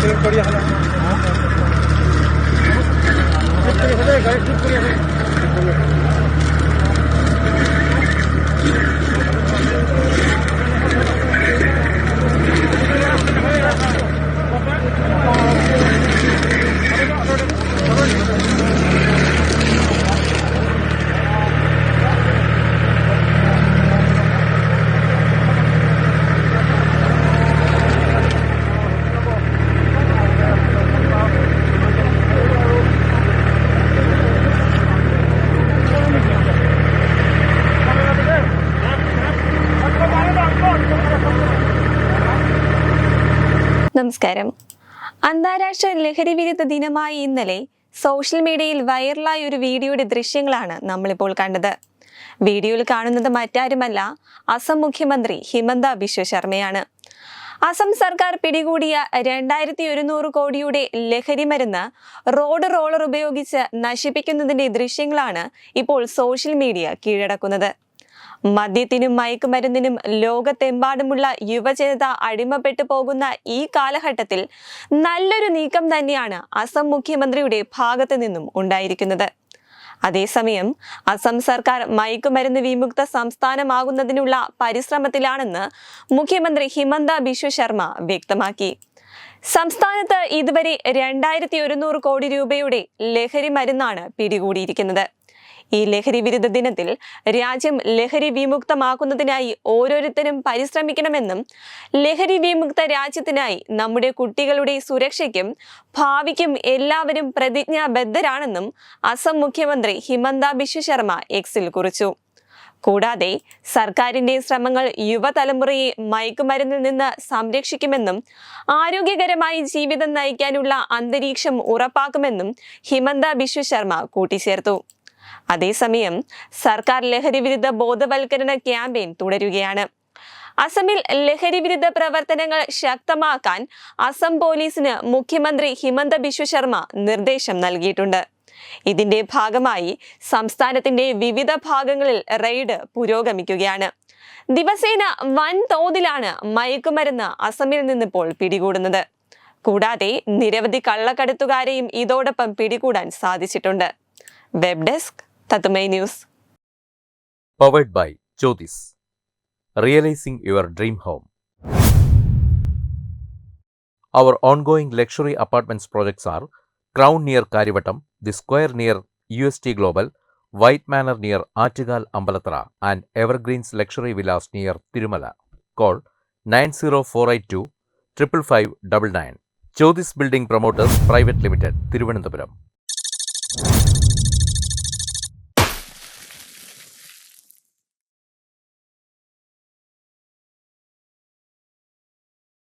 S'il vous plaît. നമസ്കാരം. അന്താരാഷ്ട്ര ലഹരി വിരുദ്ധ ദിനമായ ഇന്നലെ സോഷ്യൽ മീഡിയയിൽ വൈറലായ ഒരു വീഡിയോയുടെ ദൃശ്യങ്ങളാണ് നമ്മളിപ്പോൾ കണ്ടത്. വീഡിയോയിൽ കാണുന്നത് മറ്റാരുമല്ല അസം മുഖ്യമന്ത്രി ഹിമന്ത ബിശ്വ ശർമ്മയാണ്. അസം സർക്കാർ പിടികൂടിയ രണ്ടായിരത്തി ഒരുന്നൂറ് കോടിയുടെ ലഹരി മരുന്ന് റോഡ് റോളർ ഉപയോഗിച്ച് നശിപ്പിക്കുന്നതിന്റെ ദൃശ്യങ്ങളാണ് ഇപ്പോൾ സോഷ്യൽ മീഡിയ കീഴടക്കുന്നത്. മദ്യത്തിനും മയക്കുമരുന്നിനും ലോകത്തെമ്പാടുമുള്ള യുവജനത അടിമപ്പെട്ടു പോകുന്ന ഈ കാലഘട്ടത്തിൽ നല്ലൊരു നീക്കം തന്നെയാണ് അസം മുഖ്യമന്ത്രിയുടെ ഭാഗത്തു നിന്നും ഉണ്ടായിരിക്കുന്നത്. അതേസമയം അസം സർക്കാർ മയക്കുമരുന്ന് വിമുക്ത സംസ്ഥാനമാകുന്നതിനുള്ള പരിശ്രമത്തിലാണെന്ന് മുഖ്യമന്ത്രി ഹിമന്ത ബിശ്വ ശർമ്മ വ്യക്തമാക്കി. സംസ്ഥാനത്ത് ഇതുവരെ രണ്ടായിരത്തി ഒരുന്നൂറ് കോടി രൂപയുടെ ലഹരി മരുന്നാണ് പിടികൂടിയിരിക്കുന്നത്. ഈ ലഹരി വിരുദ്ധ ദിനത്തിൽ രാജ്യം ലഹരി വിമുക്തമാക്കുന്നതിനായി ഓരോരുത്തരും പരിശ്രമിക്കണമെന്നും ലഹരി വിമുക്ത രാജ്യത്തിനായി നമ്മുടെ കുട്ടികളുടെ സുരക്ഷയ്ക്കും ഭാവിക്കും എല്ലാവരും പ്രതിജ്ഞാബദ്ധരാണെന്നും അസം മുഖ്യമന്ത്രി ഹിമന്ത ബിശ്വ ശർമ്മ എക്സിൽ കുറിച്ചു. കൂടാതെ സർക്കാരിന്റെ ശ്രമങ്ങൾ യുവതലമുറയെ മയക്കുമരുന്നിൽ നിന്ന് സംരക്ഷിക്കുമെന്നും ആരോഗ്യകരമായി ജീവിതം നയിക്കാനുള്ള അന്തരീക്ഷം ഉറപ്പാക്കുമെന്നും ഹിമന്ത ബിശ്വ ശർമ്മ കൂട്ടിച്ചേർത്തു. അതേസമയം സർക്കാർ ലഹരിവിരുദ്ധ ബോധവൽക്കരണ ക്യാമ്പയിൻ തുടരുകയാണ്. അസമിൽ ലഹരി വിരുദ്ധ പ്രവർത്തനങ്ങൾ ശക്തമാക്കാൻ അസം പോലീസിന് മുഖ്യമന്ത്രി ഹിമന്ത ബിശ്വ ശർമ്മ നിർദ്ദേശം നൽകിയിട്ടുണ്ട്. ഇതിന്റെ ഭാഗമായി സംസ്ഥാനത്തിന്റെ വിവിധ ഭാഗങ്ങളിൽ റെയ്ഡ് പുരോഗമിക്കുകയാണ്. ദിവസേന വൻതോതിലാണ് മയക്കുമരുന്ന് അസമിൽ നിന്നിപ്പോൾ പിടികൂടുന്നത്. കൂടാതെ നിരവധി കള്ളക്കടത്തുകാരെയും ഇതോടൊപ്പം പിടികൂടാൻ സാധിച്ചിട്ടുണ്ട്. Web desk തത്തുമൈ news powered by Jyotis. Realizing your dream home. Our ongoing luxury apartments projects are Crown near Karivattam, The Square near UST Global, White Manor near Artigal Ambalatra, and Evergreens Luxury Villas near Tirumala. Call 90482 555 Jyotis Building Promoters Private Limited, Thiruvananthapuram.